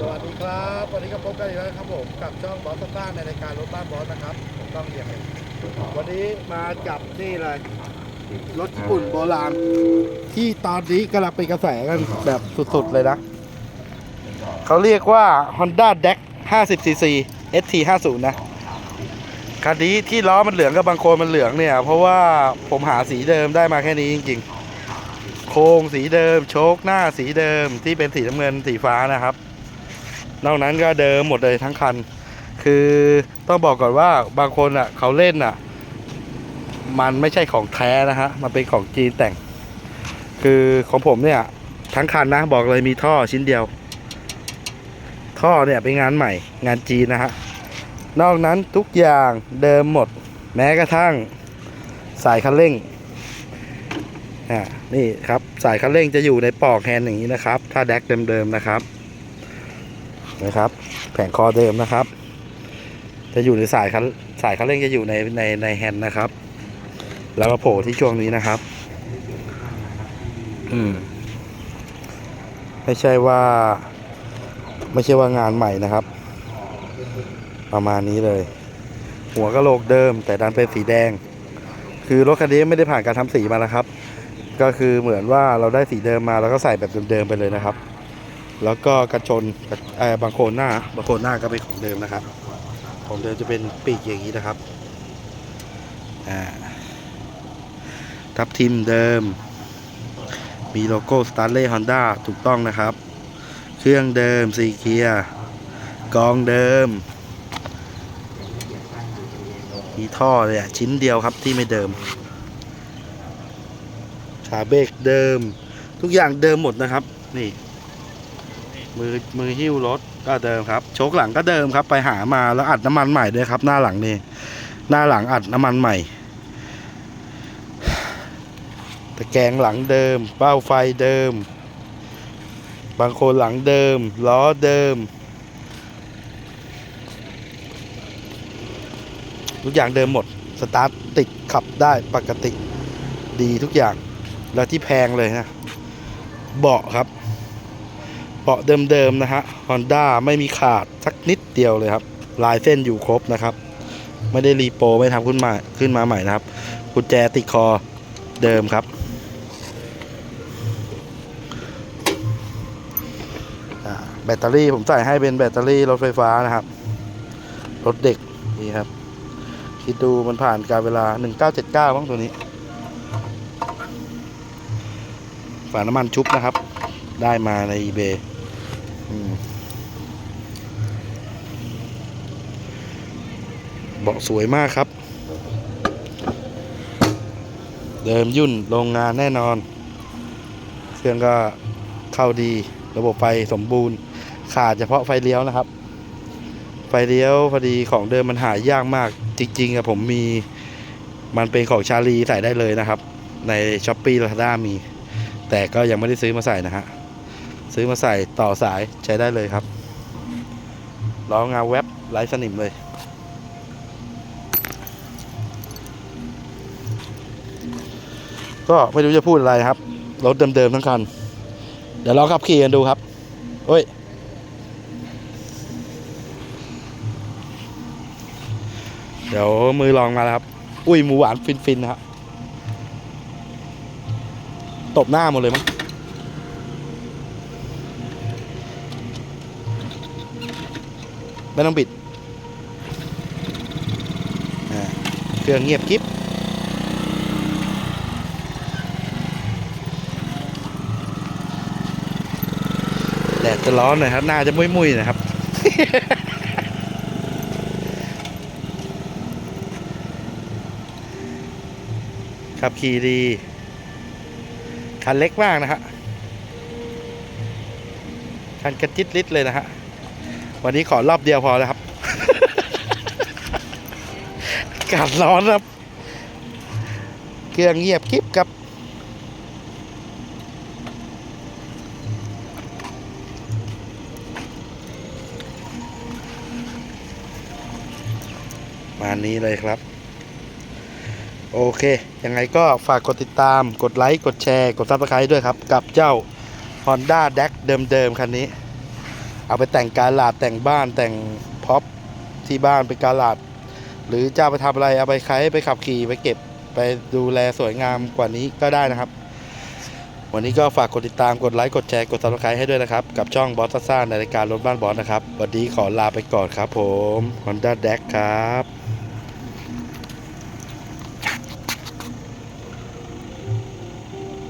สวัสดีครับวันนี้ก็พบกันอีกแล้วครับผมกับช่องบอสต้าในรายการรถบ้านบอสนะครับผมต้องเรียงเองวันนี้มาจับนี่เลยรถญี่ปุ่นโบราณที่ตอนนี้กำลังเป็นกระแสกันแบบสุดๆเลยนะ เขาเรียกว่า Honda d e c 50cc ST50 นะคันนี้ที่ล้อมันเหลืองกับบางโคนมันเหลืองเนี่ย เพราะว่าผมหาสีเดิมได้มาแค่นี้จริงๆ โครงสีเดิม โชคหน้าสีเดิมที่เป็นสีน้ำเงินสีฟ้านะครับ นอกนั้นก็เดิมหมดเลยทั้งคัน คือต้องบอกก่อนว่าบางคนอะเขาเล่นอะ มันไม่ใช่ของแท้นะฮะมันเป็นของจีนแต่ง คือของผมเนี่ยทั้งคันนะบอกเลยมีท่อชิ้นเดียว ท่อเนี่ยเป็นงานใหม่ งานจีนนะฮะนอกนั้นทุกอย่างเดิมหมด แม้กระทั่งสายคันเร่งอ่านี่ครับสายคันเร่งจะอยู่ในปลอกแฮนด์อย่างนี้นะครับ ถ้าแดกเดิมๆนะครับ นะครับ แผงคอเดิมนะครับ จะอยู่ในสายคันสายคันเร่งจะอยู่ในในในแฮนด์นะครับ แล้วก็โผล่ที่ช่วงนี้นะครับ อืมไม่ใช่ว่า ไม่ใช่ว่างานใหม่นะครับ ประมาณนี้เลย หัวกะโหลกเดิม แต่ดันเป็นสีแดง คือรถคันนี้ไม่ได้ผ่านการทำสีมานะครับ ก็คือเหมือนว่าเราได้สีเดิมมาแล้วก็ใส่แบบเดิมๆไปเลยนะครับ แล้วก็กระชนเอ่อบางโคนหน้าบางโคนหน้าก็เป็นของเดิมนะครับ ของเดิมจะเป็นปีกอย่างนี้นะครับทับทิมเดิม มีโลโก้ s t a r l e y Honda ถูกต้องนะครับ เครื่องเดิมสีเกียร์กองเดิมมีท่อเนี่ยชิ้นเดียวครับที่ไม่เดิมขาเบรกเดิม ทุกอย่างเดิมหมดนะครับ นี่ มือมือหิ้วรถก็เดิมครับโชคหลังก็เดิมครับ ไปหามาแล้วอัดน้ำมันใหม่ด้วยครับ หน้าหลังนี่หน้าหลังอัดน้ำมันใหม่ตะแกรงหลังเดิม เป้าไฟเดิม บางโคนหลังเดิม ล้อเดิมทุกอย่างเดิมหมด สตาร์ทติดขับได้ปกติดีทุกอย่าง แล้วที่แพงเลยนะ เบาะครับ เบาะเดิมๆนะฮะ Honda ไม่มีขาดสักนิดเดียวเลยครับ ลายเส้นอยู่ครบนะครับ ไม่ได้รีโปรไม่ทำขึ้นมาขึ้นมาใหม่นะครับกุญแจติดคอเดิมครับแบตเตอรี่ผมใส่ให้เป็นแบตเตอรี่รถไฟฟ้านะครับ รถเด็กนี่ครับ คิดดูมันผ่านการเวลา 1979บ้างตัวนี้ ฝาน้ำมันชุบนะครับ ได้มาใน eBay เบาะสวยมากครับ เดิมยุ่นโรงงานแน่นอน เครื่องก็เข้าดีระบบไฟสมบูรณ์ ขาดเฉพาะไฟเลี้ยวนะครับ ไฟเลี้ยวพอดีของเดิมมันหายากมาก จริงๆอะผมมีมันเป็นของชาลีใส่ได้เลยนะครับ ใน s h อ p e e Lazada มี แต่ก็ยังไม่ได้ซื้อมาใส่นะฮะ ซื้อมาใส่ต่อสายใช้ได้เลยครับล้องาเว็บไร้สนิมเลย ก็ไม่รู้จะพูดอะไรครับ รถเดิมๆทั้งคัน เดี๋ยวเราขับขี่กันดูครับเฮ้ย เดี๋ยวมือลองมาแล้วครับ อุ้ยหมูหวานฟินๆนะครับ ตบหน้าหมดเลยมั้ง ไม่ต้องบิดเครื่องเงียบกิ๊บแดดจะร้อนหน่อยครับหน้าจะมุยๆหนะครับขับขี่ดี คันเล็กมากนะฮะคันกระจิตลิดเลยนะฮะ วันนี้ขอรอบเดียวพอแล้วครับ กาศร้อนครับ เครื่องเงียบกริบครับมานี้เลยครับ โอเค ยังไงก็ฝากกดติดตาม กดไลค์ กดแชร์ กดซับสไครต์ด้วยครับ กับเจ้า Honda d e c เดิมๆ คันนี้ เอาไปแต่งการลาดแต่งบ้านแต่งพ็อปที่บ้านเป็นการลาด หรือจะไปทำอะไรเอาไปใช้ไปขับขี่ไปเก็บไปดูแลสวยงามกว่านี้ก็ได้นะครับ วันนี้ก็ฝากกดติดตามกดไลค์กดแชร์กดซับสไครต์ให้ด้วยนะครับ กับช่องบอสซ่าในรายการรถบ้านบอสนะครับ วันนี้ขอลาไปก่อนครับผม Honda d e c ครับ